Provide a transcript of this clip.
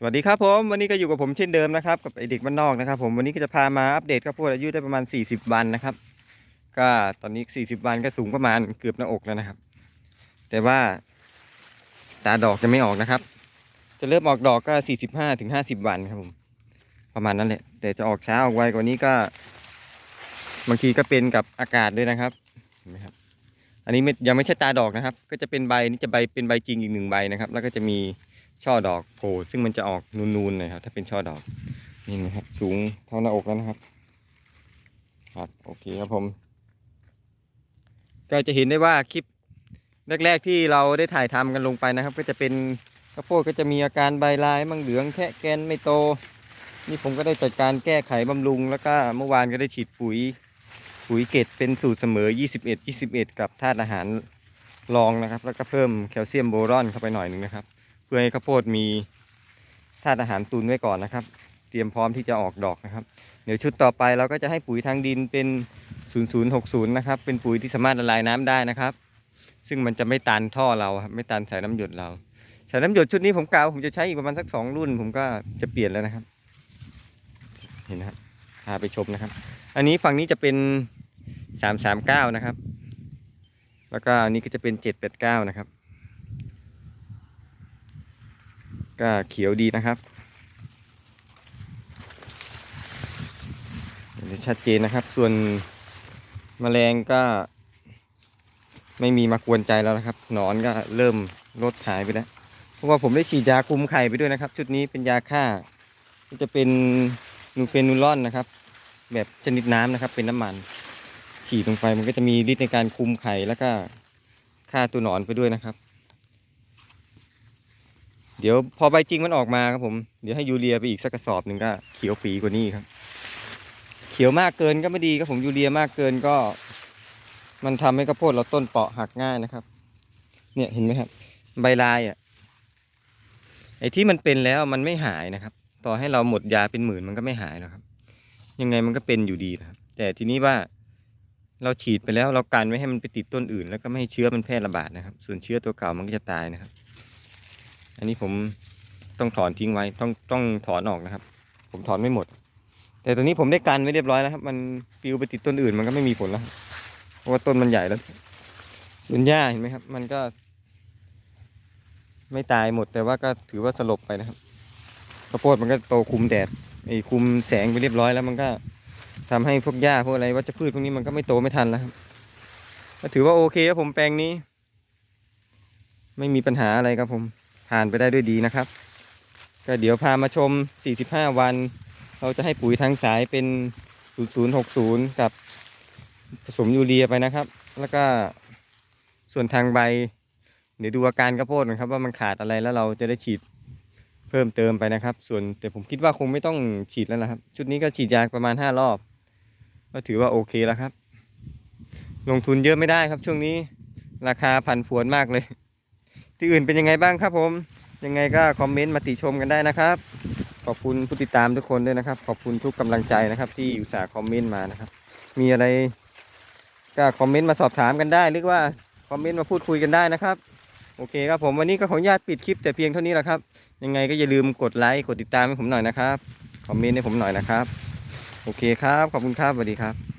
สวัสดีครับผมวันนี้ก็อยู่กับผมเช่นเดิมนะครับกับไอเด็กบ้านนอกนะครับ ผมวันนี้ก็จะพามาอัปเดตข้าวโพดอายุได้ประมาณ 40 วันนะครับ ก็ตอนนี้ 40 วันก็สูงประมาณเกือบหน้าอกแล้วนะครับ แต่ว่าตาดอกจะไม่ออกนะครับ จะเริ่มออกดอกก็ 45ถึง50 วันครับผมประมาณนั้นแหละ แต่จะออกช้าออกไวกว่านี้ก็บางทีก็เป็นกับอากาศด้วยนะครับเห็นไหมครับ อันนี้ยังไม่ใช่ตาดอกนะครับ ก็จะเป็นใบนี่จะใบเป็นใบจริงอีกหนึ่งใบนะครับ แล้วก็จะมี ช่อดอกโผล่ซึ่งมันจะออกนูนๆหน่อยครับ ถ้าเป็นช่อดอกนี่นะครับ สูงเท่าหน้าอกแล้วนะครับครับโอเคครับผม ก็จะเห็นได้ว่าคลิปแรก ๆ ที่เราได้ถ่ายทำกันลงไปนะครับ ก็จะเป็นข้าวโพดก็จะมีอาการใบลายมั่งเหลืองแค่แกนไม่โต นี่ผมก็ได้จัดการแก้ไขบำรุง แล้วก็เมื่อวานก็ได้ฉีดปุ๋ย ปุ๋ยเกตเป็นสูตรเสมอ 21 21 กับธาตุอาหารรองนะครับ แล้วก็เพิ่มแคลเซียมโบรอนเข้าไปหน่อยหนึ่งนะครับ เพื่อให้ข้าวโพดมีธาตุอาหารตุนไว้ก่อนนะครับ เตรียมพร้อมที่จะออกดอกนะครับ เดี๋ยวชุดต่อไปเราก็จะให้ปุ๋ยทางดินเป็น 0060 นะครับ เป็นปุ๋ยที่สามารถละลายน้ำได้นะครับ ซึ่งมันจะไม่ตันท่อเราครับไม่ตันสายน้ำหยดเรา สายน้ำหยดชุดนี้ผมกล่าวผมจะใช้อีกประมาณสักสองรุ่น ผมก็จะเปลี่ยนแล้วนะครับ เห็นนะครับพาไปชมนะครับ อันนี้ฝั่งนี้จะเป็น 339 นะครับ แล้วก็อันนี้ก็จะเป็น 789 นะครับ ก็เขียวดีนะครับเห็นชัดเจนนะครับ ส่วนแมลงก็ ไม่มีมากวนใจแล้วนะครับ หนอนก็เริ่มลดหายไปแล้ว เพราะว่าผมได้ฉีดยาคุมไข่ไปด้วยนะครับ ชุดนี้เป็นยาฆ่าก็จะเป็นนูเฟนูลอนนะครับ แบบชนิดน้ำนะครับ เป็นน้ำมัน ฉีดลงไปมันก็จะมีฤทธิ์ในการคุมไข่แล้วก็ฆ่าตัวหนอนไปด้วยนะครับ เดี๋ยวพอใบจริงมันออกมาครับผม เดี๋ยวให้ยูเรียไปอีกสักกระสอบหนึ่งก็เขียวปีกว่านี้ครับ เขียวมากเกินก็ไม่ดีครับผมยูเรียมากเกินก็ มันทำให้ข้าวโพดเราต้นเปราะหักง่ายนะครับ เนี่ยเห็นไหมครับ ใบลายอะ ไอ้ที่มันเป็นแล้วมันไม่หายนะครับ ต่อให้เราหมดยาเป็นหมื่นมันก็ไม่หายหรอกครับ ยังไงมันก็เป็นอยู่ดีนะครับ แต่ทีนี้ว่าเราฉีดไปแล้วเรากันไม่ให้มันไปติดต้นอื่น แล้วก็ไม่ให้เชื้อมันแพร่ระบาดนะครับ ส่วนเชื้อตัวเก่ามันก็จะตายนะครับ อันนี้ผมต้องถอนทิ้งไว้ต้องต้องถอนออกนะครับ ผมถอนไม่หมด แต่ตัวนี้ผมได้กันไว้เรียบร้อยแล้วครับ มันปลิวไปติดต้นอื่นมันก็ไม่มีผลแล้วเพราะว่าต้นมันใหญ่แล้วส่วนหญ้าเห็นไหมครับ มันก็ ไม่ตายหมด แต่ว่าก็ถือว่าสลบไปนะครับข้าวโพดมันก็โตคุมแดดไอ้คุมแสงไปเรียบร้อยแล้วมันก็ทำให้พวกหญ้าพวกอะไรวัชพืชพวกนี้มันก็ไม่โตไม่ทันแล้วครับก็ถือว่าโอเคครับผมแปลงนี้ ไม่มีปัญหาอะไรครับผม ผ่านไปได้ด้วยดีนะครับ ก็เดี๋ยวพามาชม 45 วัน เราจะให้ปุ๋ยทางสายเป็น 0060 กับผสมยูเรียไปนะครับ แล้วก็ส่วนทางใบ เดี๋ยวดูอาการข้าวโพดนะครับว่ามันขาดอะไรแล้วเราจะได้ฉีดเพิ่มเติมไปนะครับ ส่วนแต่ผมคิดว่าคงไม่ต้องฉีดแล้วนะครับ ชุดนี้ก็ฉีดยาประมาณ 5 รอบ ก็ถือว่าโอเคแล้วครับ ลงทุนเยอะไม่ได้ครับช่วงนี้ราคาผันผวนมากเลย ที่อื่นเป็นยังไงบ้างครับผม ยังไงก็คอมเมนต์มาติชมกันได้นะครับ ขอบคุณผู้ติดตามทุกคนด้วยนะครับ ขอบคุณทุกกำลังใจนะครับ ที่อุตส่าห์คอมเมนต์มานะครับ มีอะไร ก็คอมเมนต์มาสอบถามกันได้ หรือว่าคอมเมนต์มาพูดคุยกันได้นะครับ โอเคครับผมวันนี้ก็ขออนุญาตปิดคลิปแต่เพียงเท่านี้แหละครับ ยังไงก็อย่าลืมกดไลค์กดติดตามให้ผมหน่อยนะครับ คอมเมนต์ให้ผมหน่อยนะครับ โอเคครับ ขอบคุณครับสวัสดีครับ